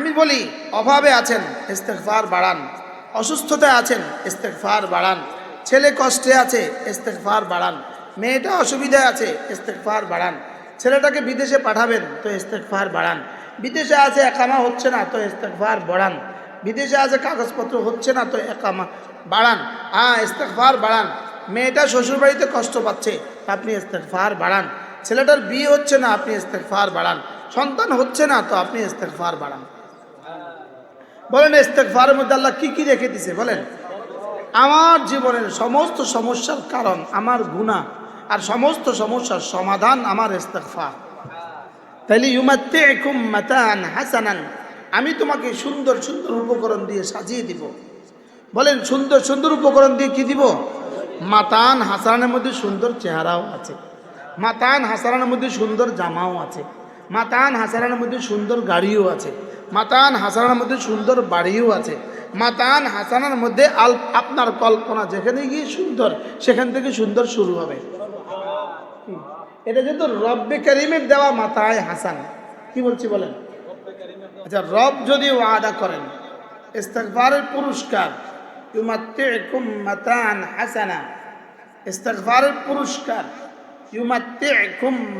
আমি বলি অভাবে আছেন ইস্তেকফার বাড়ান অসুস্থতায় আছেন ইস্তেকফার বাড়ান ছেলে কষ্টে আছে ইস্তেকফার বাড়ান মেয়েটা অসুবিধায় আছে ইস্তেকফার বাড়ান ছেলেটাকে বিদেশে পাঠাবেন তো ইস্তেকফার বাড়ান বিদেশে আছে একামা হচ্ছে না তো ইস্তেকফার বাড়ান বিদেশে আছে কাগজপত্র হচ্ছে না তো একামা বাড়ান হ্যাঁ ইস্তেকফার বাড়ান মেয়েটা শ্বশুরবাড়িতে কষ্ট পাচ্ছে আপনি ইস্তেকফার বাড়ান ছেলেটার বিয়ে হচ্ছে না আপনি ইস্তেকফার বাড়ান সন্তান হচ্ছে না তো আপনি ইস্তেকফার বাড়ান বলেন ইস্তেকফারের মধ্যে আল্লাহ কি কি রেখে দিছে? বলেন। আমার জীবনের সমস্ত সমস্যার কারণ, আমার গুণা আর সমস্ত সমস্যার সমাধান আমার ইস্তেকফার তাইলে ইউমাত্তে একুম মাতান হাসানান, আমি তোমাকে সুন্দর সুন্দর উপকরণ দিয়ে সাজিয়ে দিব। বলেন, সুন্দর সুন্দর উপকরণ দিয়ে কি দিব? মাতান হাসানের মধ্যে সুন্দর চেহারাও আছে। মাতান হাসানের মধ্যে সুন্দর জামাও আছে। মাতান হাসানের মধ্যে সুন্দর গাড়িও আছে। মাতান হাসানার মধ্যে সুন্দর বাড়িও আছে। মাতান হাসানার মধ্যে আল আপনার কল্পনা, যেখানে গিয়ে সুন্দর, সেখান থেকে সুন্দর শুরু হবে। এটা কিন্তু রব্বে করিমের দেওয়া মাতায় হাসান। কি বলছি বলেন? আচ্ছা রব যদি ওয়াদা করেন ইস্তেকবারের পুরস্কার, ইউমাত্তিকুম মাতান হাসানা। ইস্তেকবারের পুরস্কার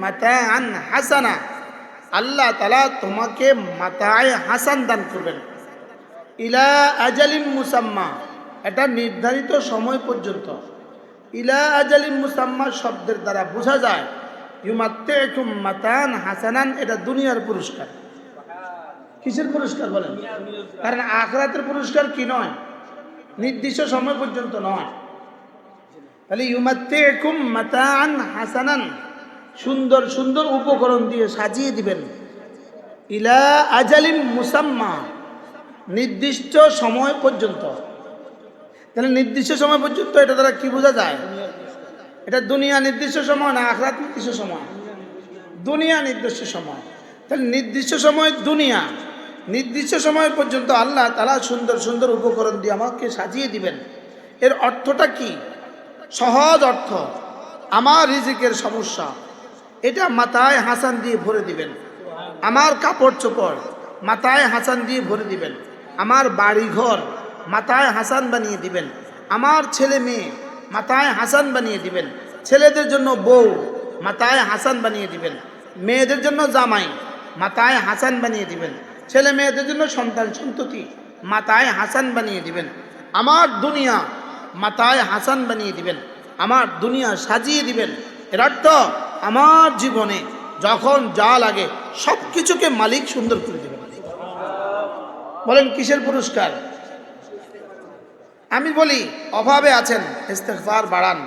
মাতান হাসানা। আল্লাহ তালা তোমাকে মাতায় হাসান দান করবেন। ইলা আজালিম মুসাম্মা, এটা নির্ধারিত সময় পর্যন্ত। ইলা আজালিম মুসাম্মা শব্দের দ্বারা বোঝা যায় ইউমাত্তে মাতান হাসানান, এটা দুনিয়ার পুরস্কার। কিসের পুরস্কার বলেন? কারণ আখরাতের পুরস্কার কি নয়? নির্দিষ্ট সময় পর্যন্ত নয়। তাহলে ইউমাত্তে মাতান হাসানান সুন্দর সুন্দর উপকরণ দিয়ে সাজিয়ে দিবেন। ইলা আজালিন মুসাম্মা, নির্দিষ্ট সময় পর্যন্ত। তাহলে নির্দিষ্ট সময় পর্যন্ত এটা দ্বারা কি বোঝা যায়? এটা দুনিয়া নির্দিষ্ট সময় না আখরাত নির্দিষ্ট সময়? দুনিয়া নির্দিষ্ট সময়। তাহলে নির্দিষ্ট সময় দুনিয়া, নির্দিষ্ট সময় পর্যন্ত আল্লাহ তারা সুন্দর সুন্দর উপকরণ দিয়ে আমাকে সাজিয়ে দিবেন। এর অর্থটা কি? সহজ অর্থ। আমার রিজিকের সমস্যা। এটা মাথায় হাসান দিয়ে ভরে দিবেন। আমার কাপড় চোপড় মাথায় হাসান দিয়ে ভরে দিবেন। আমার বাড়ি ঘর মাথায় হাসান বানিয়ে দিবেন। আমার ছেলে মেয়ে মাথায় হাসান বানিয়ে দিবেন। ছেলেদের জন্য বউ মাথায় হাসান বানিয়ে দিবেন। মেয়েদের জন্য জামাই মাথায় হাসান বানিয়ে দিবেন। ছেলে মেয়েদের জন্য সন্তান সন্ততি মাথায় হাসান বানিয়ে দিবেন। আমার দুনিয়া মাথায় হাসান বানিয়ে দিবেন। আমার দুনিয়া সাজিয়ে দিবেন। এর অর্থ আমার জীবনে যখন যা লাগে সব কিছুকে মালিক সুন্দর করে দেবেন বলেন, কিসের পুরস্কার? আমি বলি, অভাবে আছেন ইস্তেকফার বাড়ান।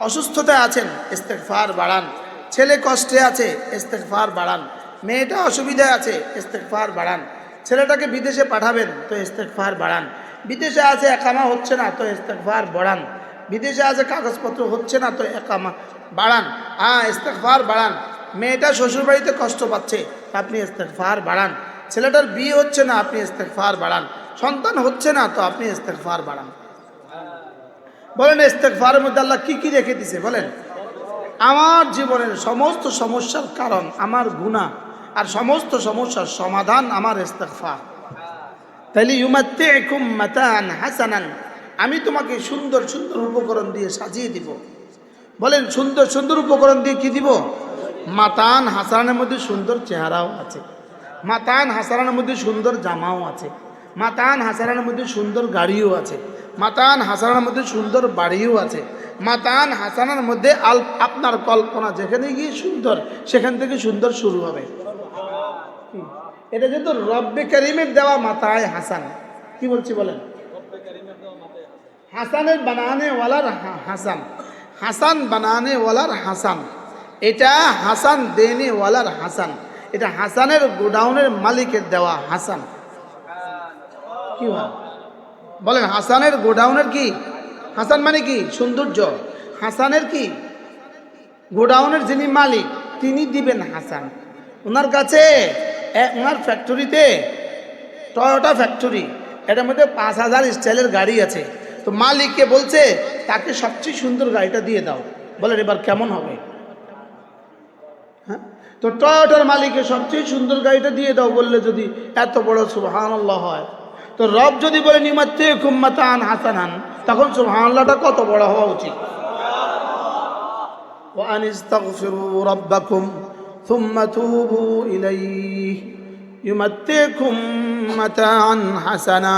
অসুস্থতায় আছেন ইস্তেকফার বাড়ান। ছেলে কষ্টে আছে ইস্তেকফার বাড়ান। মেয়েটা অসুবিধায় আছে ইস্তেকফার বাড়ান। ছেলেটাকে বিদেশে পাঠাবেন, তো ইস্তেকফার বাড়ান। বিদেশে আছে, একামা হচ্ছে না, তো ইস্তেকফার বাড়ান। বিদেশে আছে, কাগজপত্র হচ্ছে না, তো একামা বাড়ান। হ্যাঁ ইস্তেকফার বাড়ান। মেয়েটা শ্বশুরবাড়িতে কষ্ট পাচ্ছে, আপনি ইস্তেকফার বাড়ান। ছেলেটার বিয়ে হচ্ছে না, আপনি ইস্তেকফার বাড়ান। সন্তান হচ্ছে না, তো আপনি ইস্তেকফার বাড়ান। বলেন ইস্তেকফারের মধ্যে আল্লাহ কি কি রেখে দিছে? বলেন, আমার জীবনের সমস্ত সমস্যার কারণ আমার গুণা আর সমস্ত সমস্যার সমাধান আমার ইস্তেকফার একুম মাতান হাসানান, আমি তোমাকে সুন্দর সুন্দর উপকরণ দিয়ে সাজিয়ে দিব। বলেন, সুন্দর সুন্দর উপকরণ দিয়ে কি দিব? মাতান হাসানের মধ্যে সুন্দর চেহারাও আছে। মাতান হাসানের মধ্যে সুন্দর জামাও আছে। মাতান হাসানের মধ্যে সুন্দর গাড়িও আছে। মাতান হাসানের মধ্যে সুন্দর বাড়িও আছে। মাতান হাসানের মধ্যে আল আপনার কল্পনা, যেখানে গিয়ে সুন্দর, সেখান থেকে সুন্দর শুরু হবে। এটা কিন্তু রব্বে করিমের দেওয়া মাতায় হাসান। কি বলছি বলেন? হাসানের বানানে ওয়ালার হাসান। হাসান বানানে ওয়ালার হাসান। এটা হাসান দেনে ওয়ালার হাসান। এটা হাসানের গোডাউনের মালিকের দেওয়া হাসান। কি বলেন, হাসানের গোডাউনের কি? হাসান মানে কি? সৌন্দর্য। হাসানের কি? গোডাউনের যিনি মালিক, তিনি দিবেন হাসান। ওনার কাছে ওনার ফ্যাক্টরিতে টয়োটা ফ্যাক্টরি এটার মধ্যে পাঁচ হাজার স্টাইলের গাড়ি আছে। তো মালিককে বলছে তাকে সবচেয়ে সুন্দর গাড়িটা দিয়ে দাও বলেন এবার কেমন হবে হ্যাঁ তো টয়োটার মালিকের সবচেয়ে সুন্দর গাড়িটা দিয়ে দাও বললে যদি এত বড় সুবহান হয় তো রব যদি বলে নিমাত্তে কুম্মাতান হাসানান তখন সুবহানাল্লাহটা কত বড় হওয়া উচিত وأن استغفروا ربكم ثم توبوا إليه يمتعكم متاعا حسنا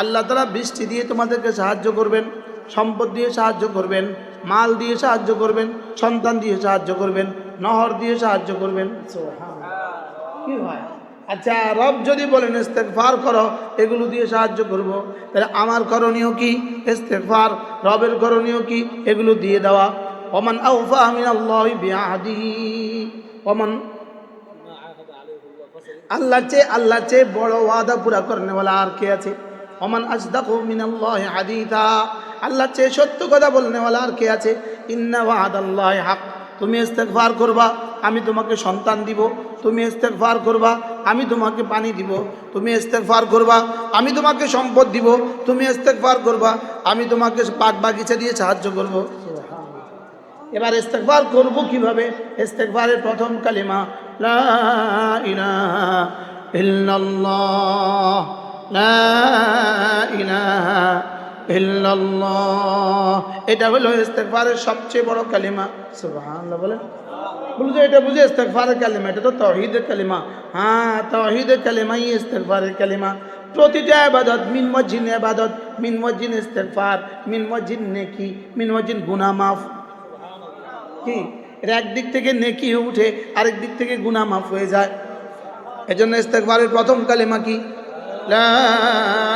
আল্লাহ তালা বৃষ্টি দিয়ে তোমাদেরকে সাহায্য করবেন সম্পদ দিয়ে সাহায্য করবেন মাল দিয়ে সাহায্য করবেন সন্তান দিয়ে সাহায্য করবেন নহর দিয়ে সাহায্য করবেন। কি হয় আচ্ছা রব যদি বলেন ইস্তেগফার করো এগুলো দিয়ে সাহায্য করব। তাহলে আমার করণীয় কি? ইস্তেগফার। রবের করণীয় কি? এগুলো দিয়ে দেওয়া। ওমান আউফা মিন আল্লাহ বিআহদিহি ওমান আল্লাহ চেয়ে আল্লাহ চেয়ে বড় ওয়াদা পুরা করনে আর কে আছে? ওমান আসদাকু মিনাল্লাহি হাদিসা আল্লাহ চেয়ে সত্য কথা বলনে वाला আর কে আছে? ইন্না ওয়াদাল্লাহি হক। তুমি ইস্তেগফার করবা, আমি তোমাকে সন্তান দিব। তুমি ইস্তেগফার করবা, আমি তোমাকে পানি দিব। তুমি ইস্তেগফার করবা, আমি তোমাকে সম্পদ দিব। তুমি ইস্তেগফার করবা, আমি তোমাকে বাগ বাগিচা দিয়ে সাহায্য করব। এবার ইস্তেগফার করব কীভাবে? ইস্তেগফারের প্রথম কালিমা, লা ইলাহা ইল্লাল্লাহ। লা ইলাহা ইল্লাল্লাহ। এটা হলো ইস্তেগফারের সবচেয়ে বড় কালিমা। সুবহানাল্লাহ, বলেন। বলছো এটা বুঝে ইস্তেগফারের কালিমা, এটা তো তাওহীদের কালিমা। হ্যাঁ তাওহীদের কালিমাই ইস্তেগফারের কালিমা। প্রতিটা ইবাদত, মিন মজ্জিন ইবাদত, মিন মজ্জিন ইস্তেগফার, মিন মজ্জিন নেকি, মিন মজ্জিন গুনাহ মাফ। কি? এটা একদিক থেকে নেকি হয়ে উঠে আরেক দিক থেকে গুনাহ মাফ হয়ে যায়। এজন্য ইস্তেগফারের প্রথম কালিমা কি? লা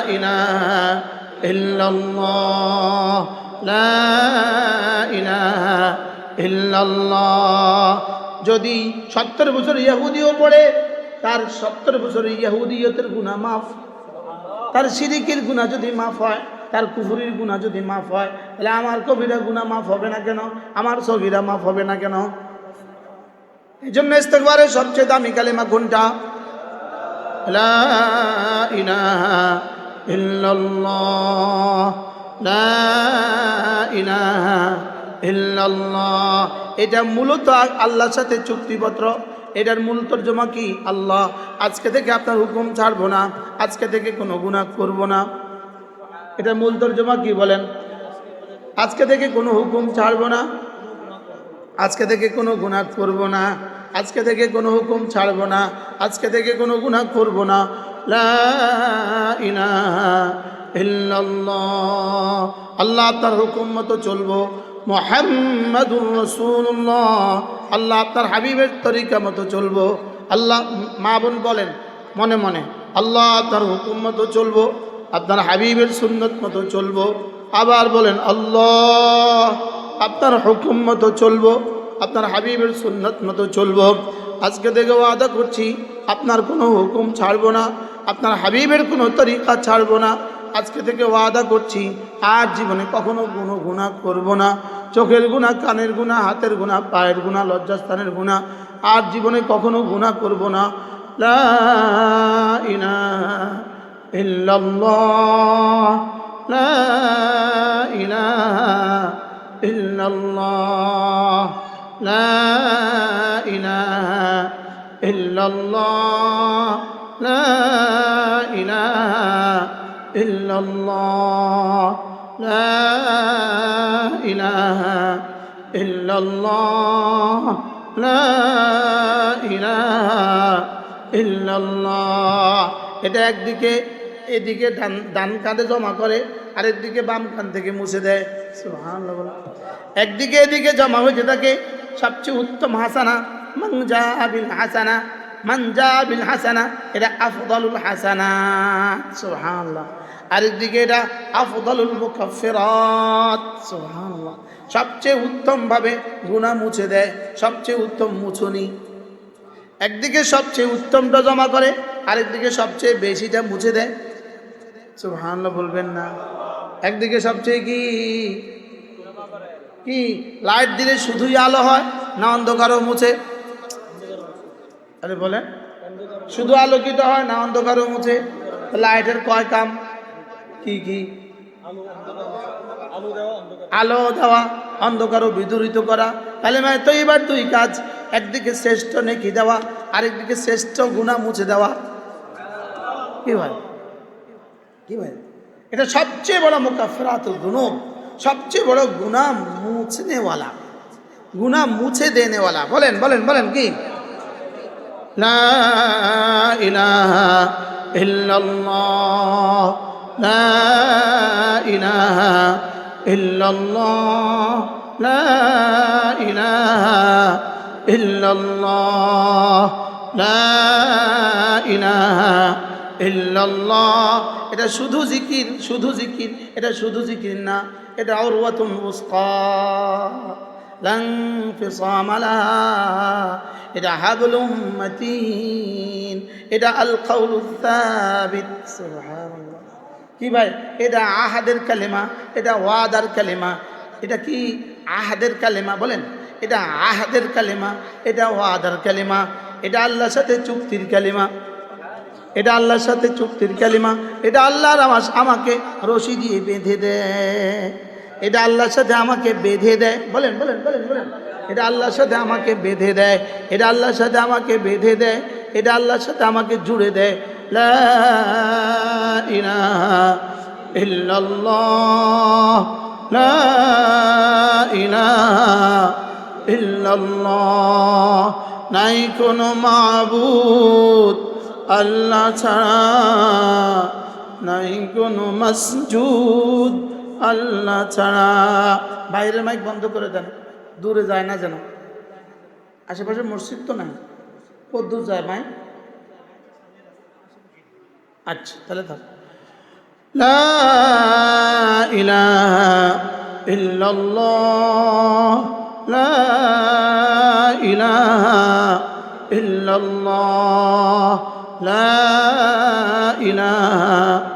ইলাহা ইল্লাল্লাহ, লা ইলাহা ইল্লাল্লাহ। যদি সত্তর বছর ইয়াহুদিও পড়ে, তার সত্তর বছর ইয়াহুদিয়তের গুনাহ মাফ। তার সিরিকের গুণা যদি মাফ হয়, তার কুফুরির গুণা যদি মাফ হয়, তাহলে আমার কবিরা গুণা মাফ হবে না কেন? আমার সগিরা মাফ হবে না কেন? এই জন্য ইস্তেকবারের সবচেয়ে দামি কালেমা কোনটা? লা ইলাহা ইল্লাল্লাহ, লা ইলাহা ইল্লাল্লাহ। এটা মূলত আল্লাহর সাথে চুক্তিপত্র। এটার মূল তর্জমা কি? আল্লাহ। আজকে থেকে আপনার হুকুম ছাড়বো না। আজকে থেকে কোনো গুনাহ করব না। এটার মূল তর্জমা কি বলেন? আজকে থেকে কোনো হুকুম ছাড়বো না। আজকে থেকে কোনো গুনাহ করব না। আজকে থেকে কোনো হুকুম ছাড়বো না, আজকে থেকে কোনো গুনাহ করব না। আল্লাহ তার হুকুম মতো চলবো। মোহাম্মদুর আল্লাহ আপনার হাবিবের তরিকা মতো চলবো। আল্লাহ, মা বোন বলেন, মনে মনে, আল্লাহ আপনার হুকুম মতো চলবো। আপনার হাবিবের সুন্নত মতো চলবো। আবার বলেন, আল্লাহ আপনার হুকুম মতো চলবো। আপনার হাবিবের সুন্নত মতো চলব। আজকে থেকে ওয়াদা করছি, আপনার কোনো হুকুম ছাড়ব না, আপনার হাবিবের কোনো তরিকা ছাড়ব না। আজকে থেকে ওয়াদা করছি, আর জীবনে কখনো কোনো গুণা করব না। চোখের গুণা কানের গুণা হাতের গুণা পায়ের গুণা লজ্জাস্থানের গুণা আর জীবনে কখনো গুণা করব না। লা ইলাহা ইল্লাল্লাহ। লা ইলাহা ইল্লাল্লাহ লা ইলাহা ইল্লাল্লাহ লা ইলাহা إلا الله لا إله إلا الله لا إله إلا الله এটা একদিকে এদিকে ডান ডান কাঁধে জমা করে আরেকদিকে বাম কান থেকে মুছে দেয় সুবহানাল্লাহ বলো। একদিকে এদিকে জমা হয়েছে থাকে সবচেয়ে উত্তম হাসানা মঞ্জা বিল হাসানা মঞ্জা বিল হাসানা, এটা আফদলুল হাসানা। সুবহানাল্লাহ। আরেকদিকে এটা আফদলুল মুকাফফিরাত। সুবহানাল্লাহ। সবচেয়ে উত্তম ভাবে গুনাহ মুছে দেয়, সবচেয়ে উত্তম মুছনি। একদিকে সবচেয়ে উত্তমটা জমা করে, আরেকদিকে সবচেয়ে বেশিটা মুছে দেয়। সুবহানাল্লাহ বলবেন না। একদিকে সবচেয়ে কি? কি? লাইট দিলে শুধুই আলো হয় না অন্ধকারও মুছে? আরে বলেন। শুধু আলোকিত হয় না অন্ধকারও মুছে? লাইটের কয় কাম? কি কি? আলো দেওয়া, অন্ধকারও বিদূরিত করা। তাহলে মানে তো এবার দুই কাজ। একদিকে শ্রেষ্ঠ নেকি দেওয়া, আরেকদিকে শ্রেষ্ঠ গুণা মুছে দেওয়া। কি ভাই? কি ভাই? এটা সবচেয়ে বড় মুকাফরাত গুনুব সবচেয়ে বড় গুণা মুছনেওয়ালা গুণা মুছে দেনেওয়ালা বলেন বলেন বলেন কি? এটা শুধু জিকির শুধু জিকির, এটা শুধু জিকির না। এটা উরওয়াতুন উসকা। লাং ফিসাম লাহা এটা হাবলুম মাতিন। এটা আল কাউলু সাবিত। সুবহানাল্লাহ। কি ভাই? এটা আহাদের কালেমা, এটা ওয়াদার কালেমা। এটা কি আহাদের কালেমা বলেন? এটা আহাদের কালেমা, এটা ওয়াদার কালেমা। এটা আল্লাহর সাথে চুক্তির কালেমা। এটা আল্লাহর সাথে চুক্তির কালিমা। এটা আল্লাহর আমাকে রশি দিয়ে বেঁধে দেয়। এটা আল্লাহর সাথে আমাকে বেঁধে দেয়। বলেন বলেন বলেন বলেন। এটা আল্লাহর সাথে আমাকে বেঁধে দেয়। এটা আল্লাহর সাথে আমাকে বেঁধে দেয়। এটা আল্লাহর সাথে আমাকে জুড়ে দেয়। নাই কোনো মাবুদ আল্লাহ ছাড়া। নাই কোনো মসজুদ আল্লাহ ছাড়া বাইরের মাইক বন্ধ করে দেন দূরে যায় না যেন আশেপাশে মসজিদ তো নাই কত দূর যায় মাইক আচ্ছা তাহলে থাক لا إله إلا الله لا إله إلا الله لا إله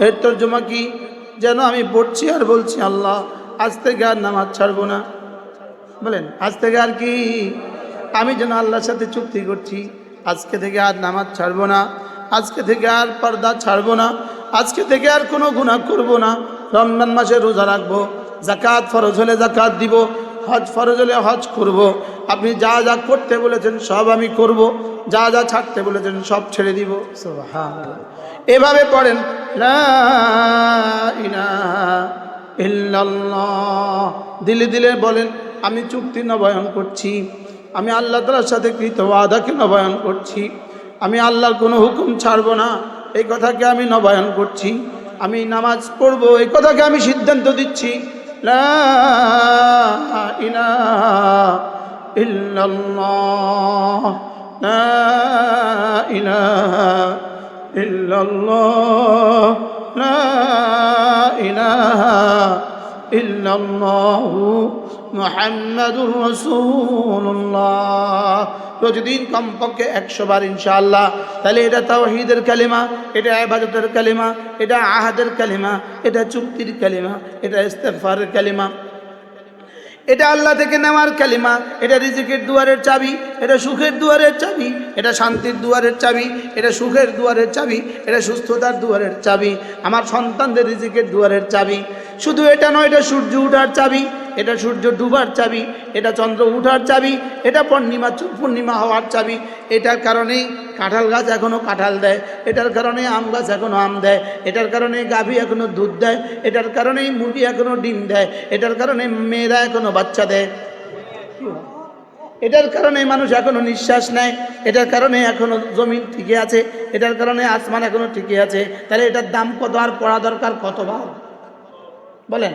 এর এর জমা কি? যেন আমি পড়ছি আর বলছি, আল্লাহ, আজ থেকে আর নামাজ ছাড়বো না। বলেন, আজ থেকে আর কি? আমি যেন আল্লাহর সাথে চুক্তি করছি, আজকে থেকে আর নামাজ ছাড়বো না। আজকে থেকে আর পর্দা ছাড়বো না। আজকে থেকে আর কোনো গুণা করব না। রমজান মাসে রোজা রাখব। জাকাত ফরজ হলে জাকাত দিব। হজ ফরজ হলে হজ করব। আপনি যা যা করতে বলেছেন সব আমি করব। যা যা ছাড়তে বলেছেন সব ছেড়ে দিব। এভাবে পড়েন দিলে দিলে বলেন আমি চুক্তি নবায়ন করছি আমি আল্লাহ তালার সাথে কৃত ওয়াদাকে নবায়ন করছি আমি আল্লাহর কোনো হুকুম ছাড়বো না এই কথাকে আমি নবায়ন করছি আমি নামাজ পড়ব এই কথাকে আমি সিদ্ধান্ত দিচ্ছি লা ইলাহা ইল্লাল্লাহ, লা ইলাহা ইল্লাল্লাহ, লা ইলাহা ইল্লাল্লাহু মুহাম্মাদুর রাসূলুল্লাহ। প্রতিদিন কমপক্ষে একশো বার ইনশাআল্লাহ। তাহলে এটা তাওহীদের কালিমা, এটা ইবাদতের কালিমা, এটা আহাদের কালিমা, এটা চুক্তির কালিমা, এটা ইস্তেগফারের কালিমা। এটা আল্লাহ থেকে নেওয়ার কালিমা, এটা রিজিকের দুয়ারের চাবি, এটা সুখের দুয়ারের চাবি, এটা শান্তির দুয়ারের চাবি, এটা সুখের দুয়ারের চাবি, এটা সুস্থতার দুয়ারের চাবি, আমার সন্তানদের রিজিকের দুয়ারের চাবি। শুধু এটা নয়, এটা সূর্য উঠার চাবি। এটা সূর্য ডুবার চাবি, এটা চন্দ্র উঠার চাবি, এটা পূর্ণিমা পূর্ণিমা হওয়ার চাবি। এটার কারণেই কাঁঠাল গাছ এখনও কাঁঠাল দেয়, এটার কারণে আম গাছ এখনও আম দেয়, এটার কারণে গাভী এখনও দুধ দেয়, এটার কারণেই মুরগি এখনও ডিম দেয়, এটার কারণে মেয়েরা এখনও বাচ্চা দেয়। এটার কারণে মানুষ এখনও নিঃশ্বাস নেয়, এটার কারণে এখনও জমিন ঠিকই আছে, এটার কারণে আসমান এখনও ঠিকই আছে। তাহলে এটার দাম কত আর পড়া দরকার কতবার? বলেন।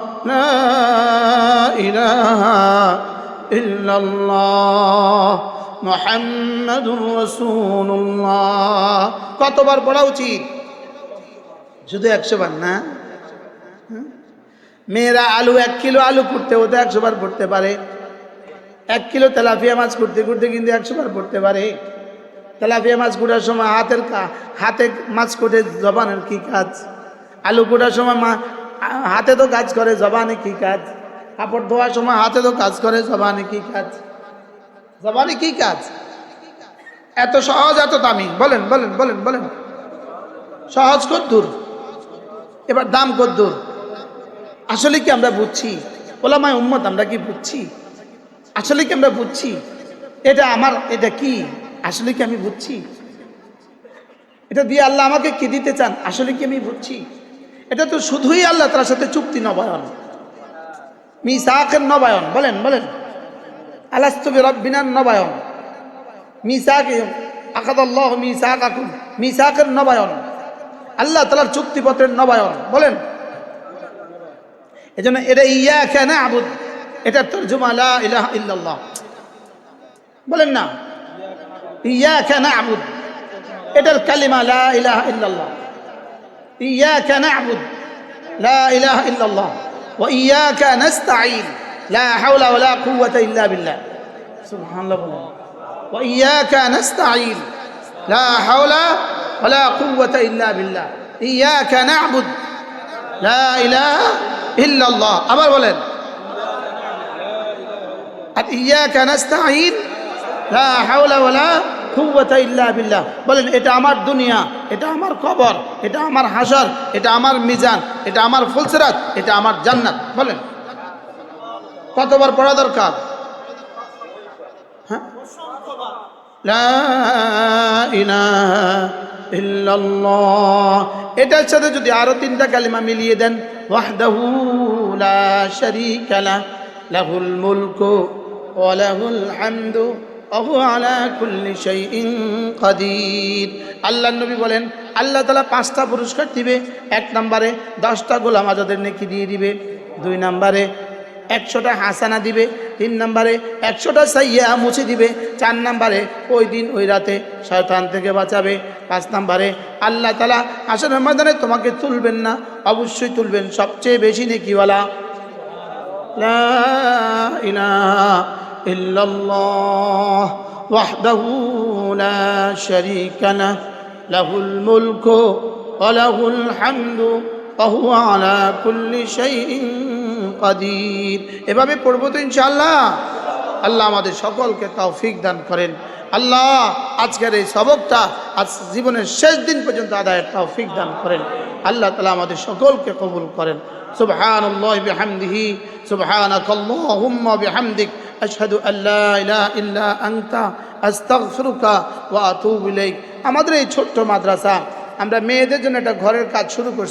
لا إله إلا الله محمد رسول الله কতবার পড়া উচিত শুধু একশো বার না হ্যাঁ? মেয়েরা আলু এক কিলো আলু করতে হতে একশো বার পড়তে পারে এক কিলো তেলাপিয়া মাছ করতে করতে কিন্তু একশো বার পড়তে পারে তেলাপিয়া মাছ কোটার সময় হাতের কা- হাতে মাছ কোটে জবানের কি কাজ আলু কোটার সময় মা আ- হাতে তো কাজ করে, জবানে কি কাজ? কাপড় ধোয়ার সময় হাতে তো কাজ করে, জবানে কি কাজ? জবানে কি কাজ? এত সহজ, এত দামি। বলেন বলেন বলেন বলেন। সহজ কদ্দুর। এবার দাম কদ্দুর। আসলে কি আমরা বুঝছি? ওলামায় উম্মত, আমরা কি বুঝছি? আসলে কি আমরা বুঝছি? এটা আমার, এটা কি? আসলে কি আমি বুঝছি? এটা দিয়ে আল্লাহ আমাকে কি দিতে চান? আসলে কি আমি বুঝছি? এটা তো শুধুই আল্লাহ তার সাথে চুক্তি নবায়ন। মিসাকের নবায়ন, বলেন বলেন। আলাস্তবি রব্বিনার নবায়ন। মিসাক, আকাদাল্লাহ মিসাক আকুম মিসাকের নবায়ন। আল্লাহ তালার চুক্তিপত্রের নবায়ন, বলেন। এজন্য এটা ইয়া কেন আবুদ এটা তর্জমা লা ইলাহা ইল্লাল্লাহ। বলেন না। ইয়া কেন আবুদ এটার কালিমা লা ইলাহা ইয়া কেন আবুদ লা ইলাহা ইল্লাল্লাহ وإياك نستعين لا حول ولا قوة إلا بالله سبحان الله বলেন وإياك نستعين لا حول ولا قوة إلا بالله إياك نعبد لا إله إلا الله আবার বলেন আর ইয়াকা নাস্তাঈন লা হাওলা ওয়ালা কুওয়াতা ইল্লা বিল্লাহ বলেন এটা আমার দুনিয়া এটা আমার কবর, এটা আমার হাসর এটা আমার মিজান, এটা আমার ফুলসরাত, এটা আমার জান্নাত। বলেন। কতবার পড়া দরকার? হ্যাঁ? এটার সাথে যদি আরও তিনটা কালিমা মিলিয়ে দেন, ওয়াহদাহু লা, লাহুল মুলকু ওয়া লাহুল হামদু ওহু আলা কুল্লি আল্লাহ নবী বলেন, আল্লাহ তাআলা পাঁচটা পুরস্কার দিবে। এক নম্বরে দশটা গোলাম আজাদের নেকি দিয়ে দিবে। দুই নম্বরে একশোটা হাসানা দিবে। তিন নম্বরে একশোটা সাইয়া মুছে দিবে। চার নম্বরে ওই দিন, ওই রাতে শয়তান থেকে বাঁচাবে। পাঁচ নম্বরে আল্লাহ তালা আসনের ময়দানে তোমাকে তুলবেন না, অবশ্যই তুলবেন। সবচেয়ে বেশি নেকিওয়ালা। ইল্লাল্লাহ الله وحده لا شريك له له الملك وله الحمد وهو على كل شيء قدير এভাবে পড়ব তো ইনশাআল্লাহ আল্লাহ আমাদের সকলকে তৌফিক দান করেন। আল্লাহ আজকের এই সবকটা আজ জীবনের শেষ দিন পর্যন্ত আদায়ের তৌফিক দান করেন। আল্লাহ তালা আমাদের সকলকে কবুল করেন। আল্লাহুম্মা বিহামদিক, আশহাদু আল্লা ইলাহা ইল্লা আনতা, আস্তাগফিরুকা ওয়া আতুবু ইলাইক। আমাদের এই ছোট্ট মাদ্রাসা, আমরা মেয়েদের জন্য একটা ঘরের কাজ শুরু করছি।